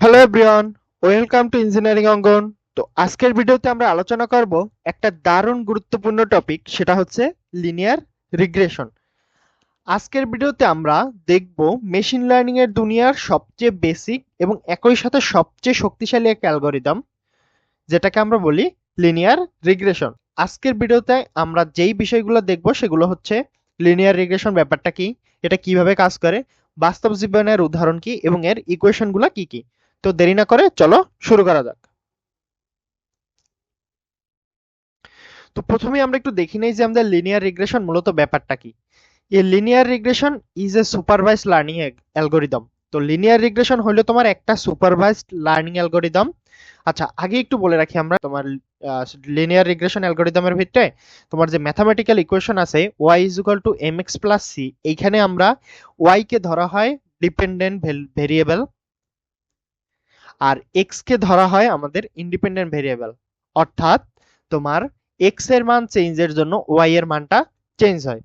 Hello everyone welcome to engineering Angan তো আজকের ভিডিওতে আমরা আলোচনা করব একটা দারুণ গুরুত্বপূর্ণ টপিক সেটা হচ্ছে লিনিয়ার রিগ্রেশন আজকের ভিডিওতে আমরা দেখব মেশিন লার্নিং এর দুনিয়ার সবচেয়ে বেসিক এবং একই সাথে সবচেয়ে শক্তিশালী এক অ্যালগরিদম যেটাকে আমরা বলি লিনিয়ার রিগ্রেশন আজকের ভিডিওতে আমরা যেই বিষয়গুলো দেখব সেগুলো হচ্ছে লিনিয়ার রিগ্রেশন ব্যাপারটা কি, এটা কীভাবে কাজ করে, বাস্তব জীবনের উদাহরণ কি, এবং এর ইকুয়েশনগুলো কি কি। তো দেরি না করে চলো শুরু করা যাক। তো প্রথমে আমরা একটু দেখি নেই যে আমাদের লিনিয়ার রিগ্রেশন মূলত ব্যাপারটা কি। এই linear regression is a supervised learning algorithm তো লিনিয়ার রিগ্রেশন হলো তোমার একটা সুপারভাইজড লার্নিং অ্যালগোরিদম আচ্ছা আগে একটু বলে রাখি আমরা, তোমার লিনিয়ার রিগ্রেশন অ্যালগোরিদমের ভিতরে তোমার যে ম্যাথামেটিক্যাল ইকুয়েশন আছে Y is equal to M X plus C এইখানে আমরা ওয়াই কে ধরা হয় ডিপেন্ডেন্ট ভেরিয়েবল আর এক্স কে ধরা হয় আমাদের ইন্ডিপেন্ডেন্ট ভেরিয়েবল অর্থাৎ তোমার এক্সের মান চেঞ্জের জন্য ওয়াই এর মানটা চেঞ্জ হয়।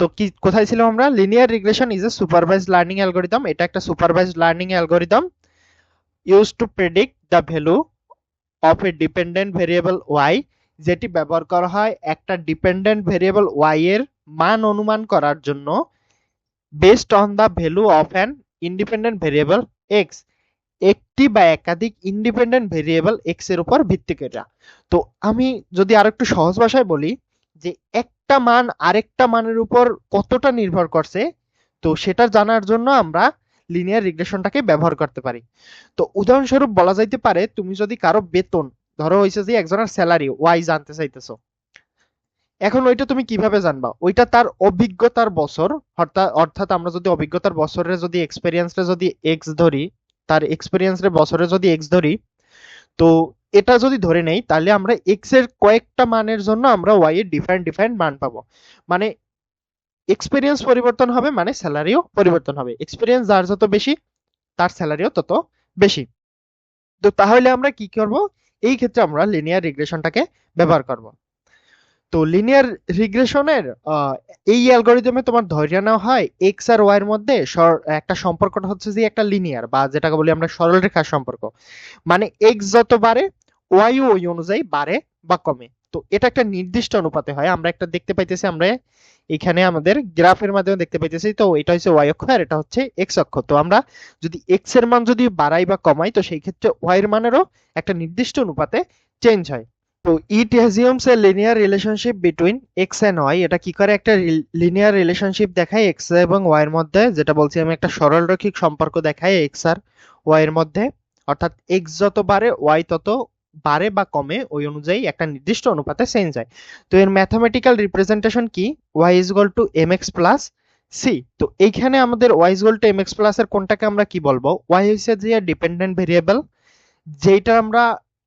তো কি, কোথায় ছিল আমরা? Linear regression is a supervised learning algorithm এটা একটা supervised learning algorithm use to predict the value of a dependent variable Y যেটি ব্যবহার করা হয় একটা ডিপেন্ডেন্ট ভেরিয়েবল ওয়াই এর মান অনুমান করার জন্য based on the value of an independent variable X একটি বা একাধিক ইন্ডিপেন্ডেন্ট ভেরিয়েবল এক্সের উপর ভিত্তি করে। তো আমি যদি আর একটু সহজ ভাষায় বলি যে একটা মান আরেকটা মানের উপর কতটা নির্ভর করছে, তো সেটা জানার জন্য আমরা লিনিয়ার রিগ্রেশনটাকে ব্যবহার করতে পারি। তো উদাহরণস্বরূপ বলা যাইতে পারে, তুমি যদি কারও বেতন, ধরো হয়েছে যে একজনের স্যালারি ওয়াই জানতে চাইতেছো। এখন ওইটা তুমি কীভাবে জানবা? ওইটা তার অভিজ্ঞতার বছর অর্থাৎ অর্থাৎ আমরা যদি অভিজ্ঞতার বছরে যদি এক্সপেরিয়েন্সটা যদি এক্স ধরি তার এক্সপেরিয়েন্সের বছরে যদি এক্স ধরি, তো এটা যদি ধরে নেই, তাহলে আমরা এক্সের কয়েকটা মানের জন্য আমরা ওয়াই এর ডিফারেন্ট ডিফারেন্ট মান পাবো। মানে এক্সপেরিয়েন্স পরিবর্তন হবে মানে স্যালারিও পরিবর্তন হবে। এক্সপেরিয়েন্স যার যত বেশি, তার স্যালারিও তত বেশি। তো তাহলে আমরা কি করব? এই ক্ষেত্রে আমরা লিনিয়ার রিগ্রেশনটাকে ব্যবহার করব। তো লিনিয়ার রিগ্রেশনের এই অ্যালগোরিদমে তোমার ধরে নেওয়া হয় এক্স আর ওয়াই এর মধ্যে একটা সম্পর্কটা হচ্ছে যে একটা লিনিয়ার বা যেটাকে বলি আমরা সরল রেখার সম্পর্ক। মানে এক্স যত বাড়ে ওয়াই ওই অনুযায়ী বাড়ে বা কমে। তো এটা একটা নির্দিষ্ট অনুপাতে হয়। আমরা একটা দেখতে পাইতেছি, আমরা এখানে আমাদের গ্রাফের মাধ্যমে দেখতে পাইতেছি, তো এটা হচ্ছে ওয়াই অক্ষ আর এটা হচ্ছে এক্স অক্ষ। তো আমরা যদি এক্সের মান যদি বাড়াই বা কমাই, তো সেই ক্ষেত্রে ওয়াই এর মানেরও একটা নির্দিষ্ট অনুপাতে চেঞ্জ হয়। তো it assumes a linear relationship between X and Y এটা কি করে একটা লিনিয়ার রিলেশনশিপ দেখায় এক্স এবং ওয়াই এর মধ্যে? যেটা বলছি, আমি একটা সরলরৈখিক সম্পর্ক দেখায় এক্স আর ওয়াই এর মধ্যে। অর্থাৎ এক্স যত বাড়ে ওয়াই তত বাড়ে বা কমে, ওই অনুযায়ী একটা নির্দিষ্ট অনুপাতে চেঞ্জ হয়। তো এর ম্যাথামেটিক্যাল রিপ্রেজেন্টেশন কি? Y is equal to M X plus C তো এইখানে আমাদের Y is equal to M X plus এর কোনটাকে আমরা কি বলব? ওয়াই হচ্ছে যে ডিপেন্ডেন্ট ভেরিয়েবল যেটা আমরা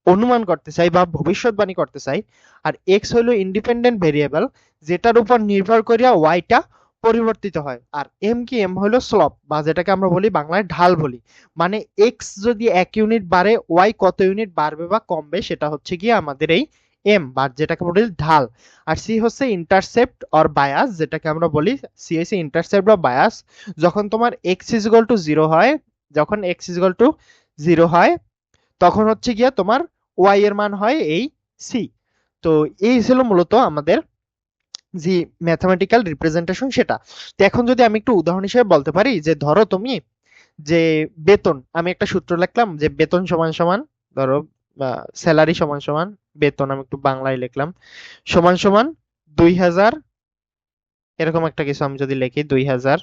অনুমান করতে চাই বা ভবিষ্যৎবাণী করতে চাই, আর এক্স হলো ইন্ডিপেন্ডেন্ট ভেরিয়েবল যেটার উপর নির্ভর করিয়া ওয়াইটা পরিবর্তিত হয়। আর এম কি? এম হলো স্লপ বা যেটাকে আমরা বলি বাংলায় ঢাল বলি। মানে এক্স যদি এক ইউনিট বাড়ে ওয়াই কত ইউনিট বাড়বে বা কমবে, সেটা হচ্ছে গিয়ে আমাদের এই এম বা যেটাকে বলি ঢাল। আর সি হচ্ছে ইন্টারসেপ্ট অর বায়াস যেটাকে আমরা বলি সি হচ্ছে ইন্টারসেপ্ট বা বায়াস যখন তোমার এক্স ইজ টু জিরো হয়, যখন এক্স ইজ টু জিরো হয় তখন হচ্ছে গিয়া তোমার ওয়াই এর মান হয় এই সি তো এই ছিল মূলত আমাদের যে ম্যাথামেটিক্যাল রিপ্রেজেন্টেশন সেটা। তো এখন যদি আমি একটু উদাহরণ হিসেবে বলতে পারি, যে ধরো তুমি যে বেতন, আমি একটা সূত্র লিখলাম যে বেতন সমান সমান, ধরো স্যালারি সমান সমান, বেতন আমি একটু বাংলায় লিখলাম, সমান সমান দুই হাজার, এরকম একটা কিছু আমি যদি লিখি, দুই হাজার,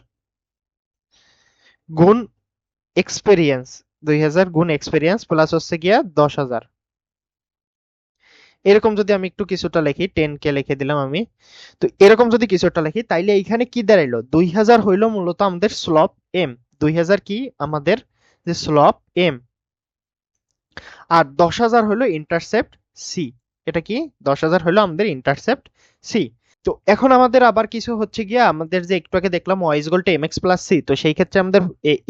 গুণ এক্সপেরিয়েন্স দুই হাজার গুণ এক্সপেরিয়েন্স প্লাস হচ্ছে গিয়া দশ হাজার। এরকম যদি আমি একটু কিছুটা লিখি টেন কে লিখে দিলাম আমি। তো এরকম যদি কিছুটা লিখি, তাইলে কি দাঁড়াইলো? দুই হাজার হইল মূলত আমাদের স্লপ এম দুই হাজার কি? আমাদের যে স্লপ এম আর দশ হাজার হলো ইন্টারসেপ্ট সি এটা কি? দশ হাজার হলো আমাদের ইন্টারসেপ্ট সি তো এখন আমাদের আবার কিছু হচ্ছে গিয়া, আমাদের যে একটু আগে দেখলাম Y equal to M X plus C তো সেই ক্ষেত্রে আমাদের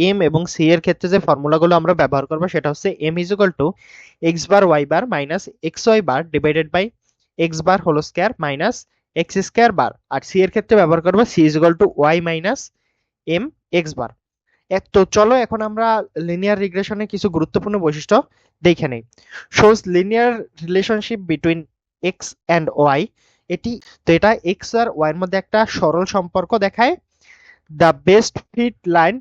এম এবং সি এর ক্ষেত্রে যে ফর্মুলাগুলো আমরা ব্যবহার করব সেটা হচ্ছে M is equal to X bar Y bar minus X Y bar divided by X bar whole square minus X square bar R C এর ক্ষেত্রে ব্যবহার করব C is equal to Y minus M X bar তো চলো এখন আমরা linear রিগ্রেশনের কিছু গুরুত্বপূর্ণ বৈশিষ্ট্য দেখে নেই। Shows linear relationship between X and Y এটি, তো এটা এক্স আর ওয়াই এর মধ্যে একটা সরল সম্পর্ক দেখায়। The best fit line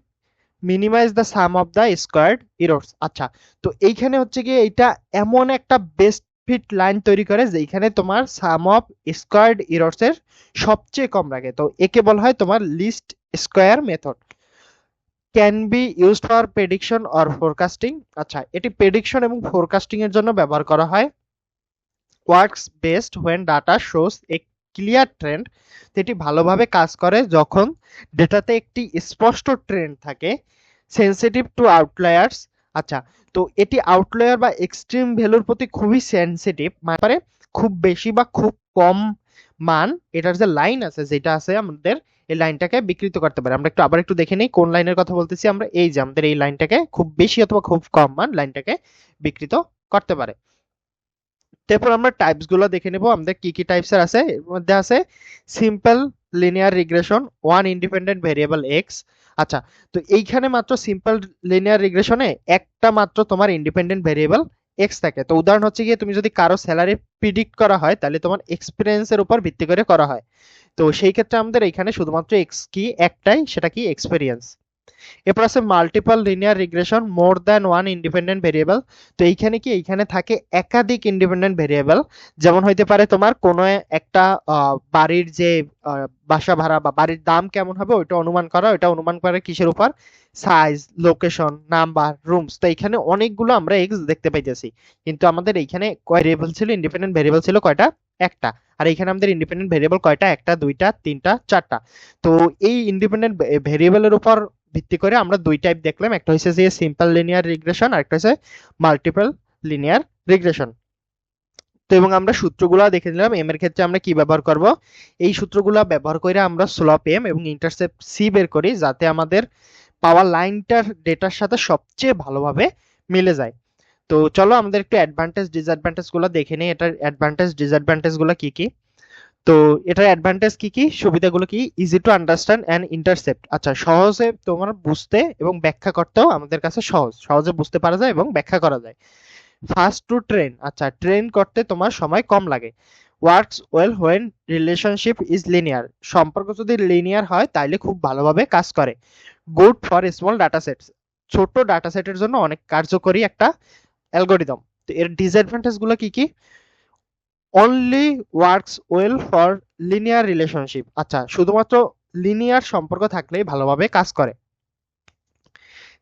minimize the sum of the squared errors আচ্ছা তো এইখানে হচ্ছে কি এটা এমন একটা বেস্ট ফিট লাইন তৈরি করে যেখানে তোমার সাম অফ স্কোয়ার্ড ইরোর্স এর সবচেয়ে কম লাগে। তো একে বলা হয় তোমার least square method can be used for prediction or forecasting আচ্ছা এটি প্রেডিকশন এবং ফোরকাস্টিং এর জন্য ব্যবহার করা হয়। Works best when data shows a clear trend এটি ভালোভাবে কাজ করে যখন ডেটাতে একটি স্পষ্ট ট্রেন্ড থাকে সেন্সিটিভ টু আউটলায়ার্স আচ্ছা তো এটি আউটলায়ার বা এক্সট্রিম ভ্যালুর প্রতি খুবই সেন্সিটিভ মানে পারে খুব বেশি বা খুব কম মান। এটার যে লাইন আছে, যেটা আছে আমাদের, এই লাইনটাকে বিকৃত করতে পারে। আমরা একটু আবার একটু দেখে নিই, কোন লাইনের কথা বলতেছি আমরা? এই যে আমাদের এই লাইনটাকে খুব বেশি অথবা খুব কম মান লাইনটাকে বিকৃত করতে পারে। তারপর আমরা টাইপসগুলো দেখে নেব। আমাদের কি কি টাইপস এর আছে? এর মধ্যে আছে simple linear regression one independent variable X আচ্ছা তো এইখানে মাত্র সিম্পল লিনিয়ার রিগ্রেশনে একটা মাত্র তোমার ইন্ডিপেন্ডেন্ট ভেরিয়েবল এক্স থাকে। তো উদাহরণ হচ্ছে গিয়ে তুমি যদি কারও স্যালারি প্রিডিক্ট করা হয়, তাহলে তোমার এক্সপিরিয়েন্সের উপর ভিত্তি করে করা হয়। তো সেই ক্ষেত্রে আমাদের এখানে শুধুমাত্র এক্স কি? একটাই, সেটা কি? এক্সপেরিয়েন্স এরপর আছে multiple linear regression more than one independent variable তো এইখানে কি? এইখানে থাকে একাধিক ইন্ডিপেন্ডেন্ট ভেরিয়েবল যেমন হইতে পারে তোমার কোনো একটা বাড়ির যে বাসা ভাড়া বা বাড়ির দাম কেমন হবে ওইটা অনুমান করা, ওইটা অনুমান করে কিসের উপর? সাইজ লোকেশন নাম্বার রুমস তো এইখানে অনেকগুলো আমরা এক্স দেখতে পাইতেছি। কিন্তু আমাদের এইখানে কয় ভেরিয়েবল ছিল? ইন্ডিপেন্ডেন্ট ভেরিয়েবল ছিল কয়টা? একটা। আর এখানে আমাদের ইন্ডিপেন্ডেন্ট ভেরিয়েবল কয়টা? একটা, দুইটা, তিনটা, চারটা। তো এই ইন্ডিপেন্ডেন্ট ভেরিয়েবলের উপর ভিত্তি করে আমরা দুই টাইপ দেখলাম। একটা হচ্ছে যে সিম্পল লিনিয়ার রিগ্রেশন আর একটা হচ্ছে মাল্টিপল লিনিয়ার রিগ্রেশন তো এবং আমরা সূত্রগুলো দেখে নিলাম এম এর ক্ষেত্রে আমরা কি ব্যবহার করব? এই সূত্রগুলো ব্যবহার করে আমরা স্লপ এম এবং ইন্টারসেপ্ট সি বের করি, যাতে আমাদের পাওয়া লাইনটার ডেটার সাথে সবচেয়ে ভালোভাবে মিলে যায়। তো চলো আমাদের একটু অ্যাডভান্টেজ ডিসঅ্যাডভান্টেজগুলো দেখে নিই। এটার অ্যাডভান্টেজ ডিসঅ্যাডভান্টেজগুলো কি কি? তো এটার অ্যাডভান্টেজ কি কি? সুবিধাগুলো কি? Easy to understand and intercept আচ্ছা সহজে তোমার বুঝতে এবং ব্যাখ্যা করতেও আমাদের কাছে সহজ। সহজে বুঝতে পারা যায় এবং ব্যাখ্যা করা যায়। ফাস্ট টু ট্রেন আচ্ছা ট্রেন করতে তোমার সময় কম লাগে। Works well when relationship is linear সম্পর্ক যদি লিনিয়ার হয়, তাইলে খুব ভালোভাবে কাজ করে। Good for small data sets ছোট ডাটা সেটের জন্য অনেক কার্যকরী একটা অ্যালগোরিদম। তো এর ডিসঅ্যাডভান্টেজগুলো কি কি? Only works well for linear relationship আচ্ছা শুধুমাত্র লিনিয়ার সম্পর্ক থাকলেই ভালোভাবে কাজ করে।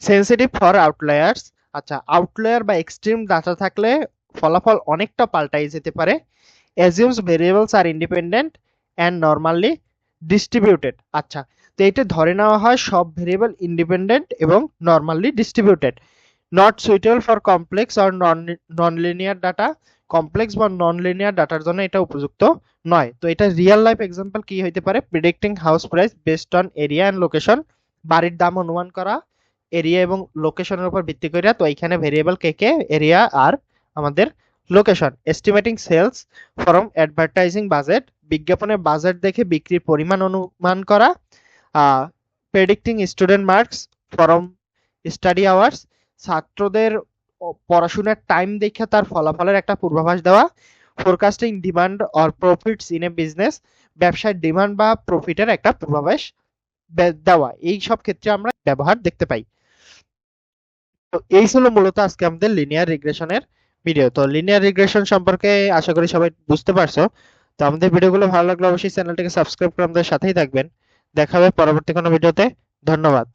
সেন্সিটিভ ফর আউটলায়ার্স আচ্ছা আউটলায়ার বা এক্সট্রিম ডাটা থাকলে ফলাফল অনেকটা পাল্টাই যেতে পারে। Assumes variables are independent and normally distributed আচ্ছা তো এটা ধরে নেওয়া হয় সব ভেরিয়েবল ইন্ডিপেন্ডেন্ট এবং normally distributed not suitable for complex or non linear data complex বা নন লিনিয়ার ডাটার জন্য এটা উপযুক্ত নয়। তো এটা রিয়েল লাইফ এক্সাম্পল কি হইতে পারে? Predicting house price based on area and location বাড়ির দাম অনুমান করা এরিয়া এবং লোকেশনের উপর ভিত্তি করে তো এখানে ভেরিয়েবল কে কে? এরিয়া আর আমাদের location estimating sales from advertising budget বিজ্ঞাপনের বাজেট দেখে বিক্রির পরিমাণ অনুমান করা predicting student marks from study hours ছাত্রদের পড়াশোনার টাইম দেখে তার ফলাফলের একটা পূর্বাভাস দেওয়া। Forecasting demand or profits in a business ব্যবসায় ডিমান্ড বা প্রফিটের একটা পূর্বাভাস দেওয়া। এই সব ক্ষেত্রে আমরা ব্যবহার দেখতে পাই। তো এই ছিল মূলত আজকে আমাদের লিনিয়ার রিগ্রেশনের ভিডিও তো লিনিয়ার রিগ্রেশন সম্পর্কে আশা করি সবাই বুঝতে পারছ। তো আমাদের ভিডিওগুলো ভালো লাগলে অবশ্যই চ্যানেলটিকে সাবস্ক্রাইব করে আমাদের সাথেই থাকবেন। দেখা হবে পরবর্তী কোনো ভিডিওতে ধন্যবাদ।